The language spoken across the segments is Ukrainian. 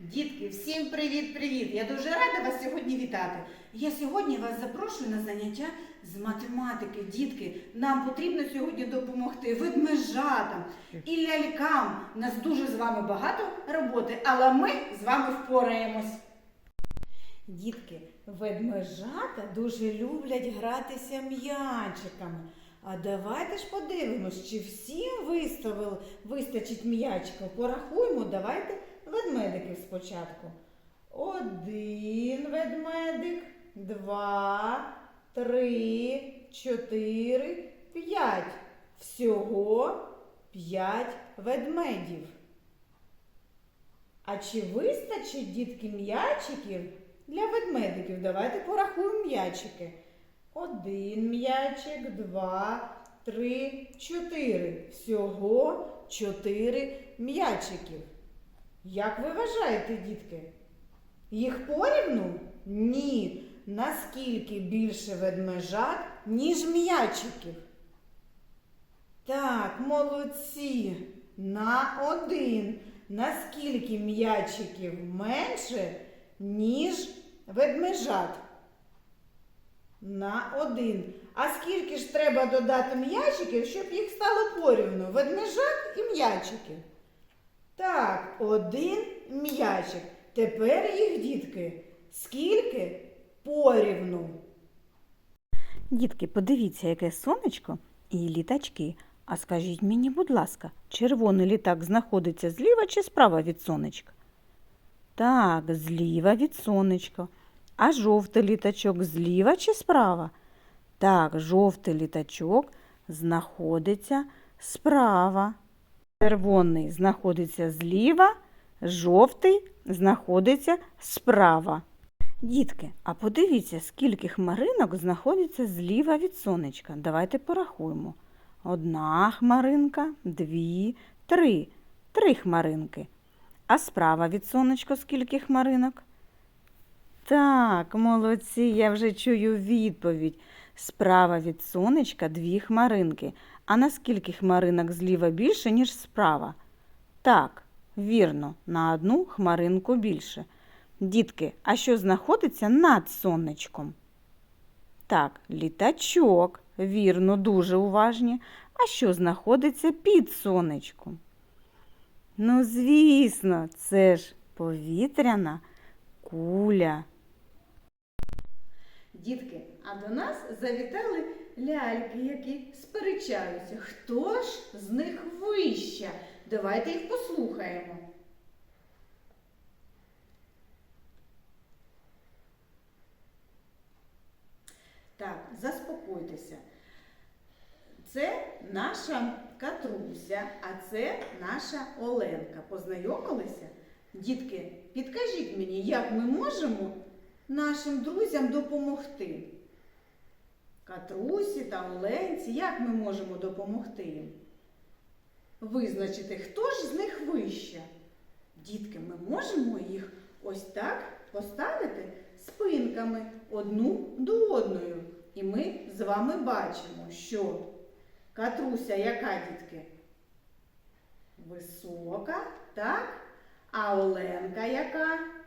Дітки, всім привіт-привіт! Я дуже рада вас сьогодні вітати. Я сьогодні вас запрошую на заняття з математики. Дітки, нам потрібно сьогодні допомогти ведмежатам і лялькам. Нас дуже з вами багато роботи, але ми з вами впораємось. Дітки, ведмежата дуже люблять гратися м'ячиками. А давайте ж подивимось, чи всім виставили, вистачить м'ячиків. Порахуємо, давайте ведмедиків спочатку. Один ведмедик, два, три, чотири, п'ять. Всього п'ять ведмедів. А чи вистачить дітки м'ячиків для ведмедиків? Давайте порахуємо м'ячики. Один м'ячик, два, три, чотири. Всього чотири м'ячиків. Як ви вважаєте, дітки? Їх порівну? Ні. Наскільки більше ведмежат, ніж м'ячиків? Так, молодці. На один. Наскільки м'ячиків менше, ніж ведмежат? На один. А скільки ж треба додати м'ячиків, щоб їх стало порівну? Ведмежат і м'ячиків. Так, один м'ячик. Тепер їх, дітки, скільки порівну? Дітки, подивіться, яке сонечко і літачки. А скажіть мені, будь ласка, червоний літак знаходиться зліва чи справа від сонечка? Так, зліва від сонечка. А жовтий літачок зліва чи справа? Так, жовтий літачок знаходиться справа. Червоний знаходиться зліва, жовтий знаходиться справа. Дітки, а подивіться, скільки хмаринок знаходиться зліва від сонечка. Давайте порахуємо. Одна хмаринка, дві, три. Три хмаринки. А справа від сонечка скільки хмаринок? Так, молодці, я вже чую відповідь. Справа від сонечка дві хмаринки. А наскільки хмаринок зліва більше, ніж справа? Так, вірно, на одну хмаринку більше. Дітки, а що знаходиться над сонечком? Так, літачок. Вірно, дуже уважні. А що знаходиться під сонечком? Ну, звісно, це ж повітряна куля. Дітки, а до нас завітали ляльки, які сперечаються. Хто ж з них вища? Давайте їх послухаємо. Так, заспокойтеся. Це наша Катруся, а це наша Оленка. Познайомилися? Дітки, підкажіть мені, як ми можемо нашим друзям допомогти? Катрусі та Оленці, як ми можемо допомогти їм? Визначити, хто ж з них вище? Дітки, ми можемо їх ось так поставити спинками одну до одної. І ми з вами бачимо, що Катруся яка, дітки? Висока, так? А Оленка яка?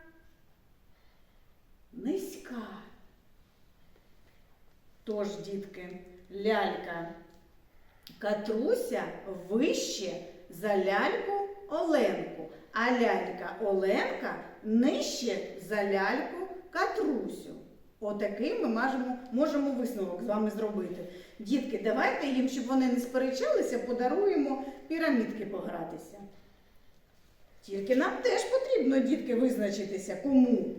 Тож, дітки, лялька Катруся вище за ляльку Оленку, а лялька Оленка нижче за ляльку Катрусю. Отакий ми можемо, можемо висновок з вами зробити. Дітки, давайте їм, щоб вони не сперечалися, подаруємо пірамідки погратися. Тільки нам теж потрібно, дітки, визначитися, кому,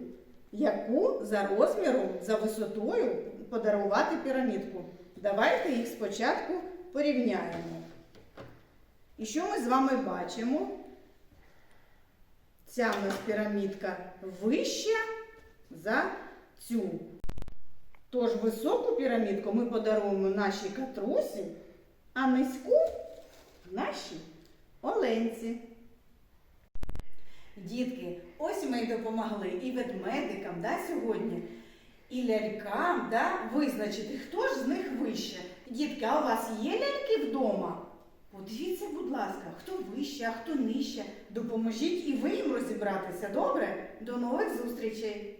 яку за розміром, за висотою подарувати пірамідку. Давайте їх спочатку порівняємо. І що ми з вами бачимо? Ця в нас пірамідка вища за цю. Тож високу пірамідку ми подаруємо нашій катрусі, а низьку нашій оленці. Дітки, ось ми й допомогли і ведмедикам да, сьогодні, і лялькам да, визначити, хто ж з них вище. Дітки, а у вас є ляльки вдома? Подивіться, будь ласка, хто вище, а хто нижче. Допоможіть і ви їм розібратися. Добре? До нових зустрічей!